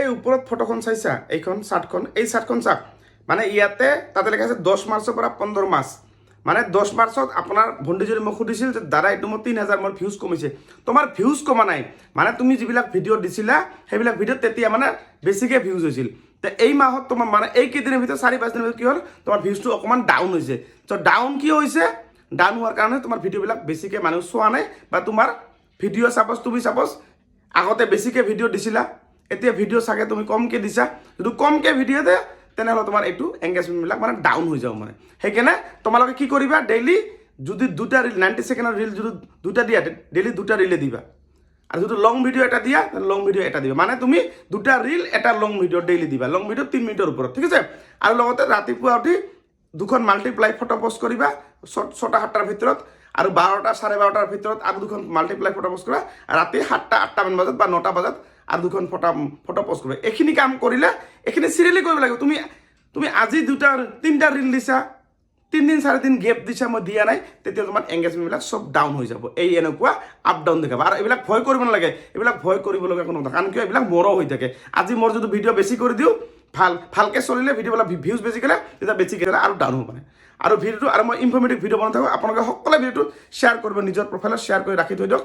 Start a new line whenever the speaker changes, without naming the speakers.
এই ওপৰত ফটোখন চাইছা? এইখন চাৰ্টখন? এই চাৰ্টখন চাওক। মানে ইয়াতে তাতে লেখা আছে দহ মাৰ্চৰ পৰা পোন্ধৰ মাৰ্চ। মানে দহ মাৰ্চত আপোনাৰ ভণ্টিজনী মোক সুধিছিল যে, দাদা, এইটো মোৰ তিনি হাজাৰ, মোৰ ভিউজ কমিছে। তোমাৰ ভিউজ কমা নাই। মানে তুমি যিবিলাক ভিডিঅ' দিছিলা, সেইবিলাক ভিডিঅ'ত তেতিয়া মানে বেছিকৈ ভিউজ হৈছিল। তে এই মাহত তোমাৰ মানে এই কেইদিনৰ ভিতৰত চাৰি পাঁচদিনৰ ভিতৰত কি হ'ল? তোমাৰ ভিউজটো অকণমান ডাউন হৈছে। ত' ডাউন কিয় হৈছে? ডাউন হোৱাৰ কাৰণে তোমাৰ ভিডিঅ'বিলাক বেছিকৈ মানুহ চোৱা নাই বা তোমাৰ ভিডিঅ' ছাপ'জ তুমি ছাপ'জ আগতে বেছিকৈ ভিডিঅ' দিছিলা। এতিয়া ভিডিঅ' চাগে তুমি কমকৈ দিছা। যদি কমকৈ ভিডিঅ' দিয়ে তেনেহ'লে তোমাৰ এইটো এংগেজমেণ্টবিলাক মানে ডাউন হৈ যাব মানে। সেইকাৰণে তোমালোকে কি কৰিবা ডেইলি যদি দুটা ৰিল নাইণ্টি ছেকেণ্ডৰ ৰিল যদি দুটা দিয়া ডেইলি দুটা ৰিলে দিবা। আৰু যদি লং ভিডিঅ' এটা দিয়া লং ভিডিঅ' এটা দিবা। মানে তুমি দুটা ৰিল এটা লং ভিডিঅ' ডেইলি দিবা। লং ভিডিঅ' তিনি মিনিটৰ ওপৰত, ঠিক আছে? আৰু লগতে ৰাতিপুৱা উঠি দুখন মাল্টিপ্লাই ফটো পোষ্ট কৰিবা, ছটা সাতটাৰ ভিতৰত। আৰু বাৰটা, চাৰে বাৰটাৰ ভিতৰত আৰু দুখন মাল্টিপ্লাই ফটো পোষ্ট কৰা ৰাতি সাতটা আঠটামান বজাত বা নটা বজাত আৰু দুখন ফটো ফটো পোষ্ট কৰিবা। এইখিনি কাম কৰিলে, এইখিনি চিৰিয়েলি কৰিব লাগিব। তুমি তুমি আজি দুটা, তিনিটা ৰিল দিছা, তিনিদিন, চাৰিদিন গেপ দিছা, মই দিয়া নাই, তেতিয়া তোমাৰ এংগেজমেণ্টবিলাক চব ডাউন হৈ যাব। এই এনেকুৱা আপ ডাউন দেখাব। আৰু এইবিলাক ভয় কৰিব নালাগে। এইবিলাক ভয় কৰিবলগীয়া কোনো কথা কাৰণ কিয়? এইবিলাক মৰো হৈ থাকে। আজি মোৰ যদি ভিডিঅ' বেছি কৰি দিওঁ, ভালো, ভালকৈ চলিলে ভিডিঅ'বিলাক ভিউজ বেছি গ'লে, তেতিয়া বেছিকৈ গ'লে আৰু ডাউন হ'ব পাৰে আৰু ভিডিঅ'টো, আৰু মই ইনফৰ্মেটিভ ভিডিঅ' বনাই থাকোঁ। আপোনালোকে সকলোৱে ভিডিঅ'টো শ্বেয়াৰ কৰিব, নিজৰ প্ৰফাইলত শ্বেয়াৰ কৰি ৰাখি থৈ দিয়ক।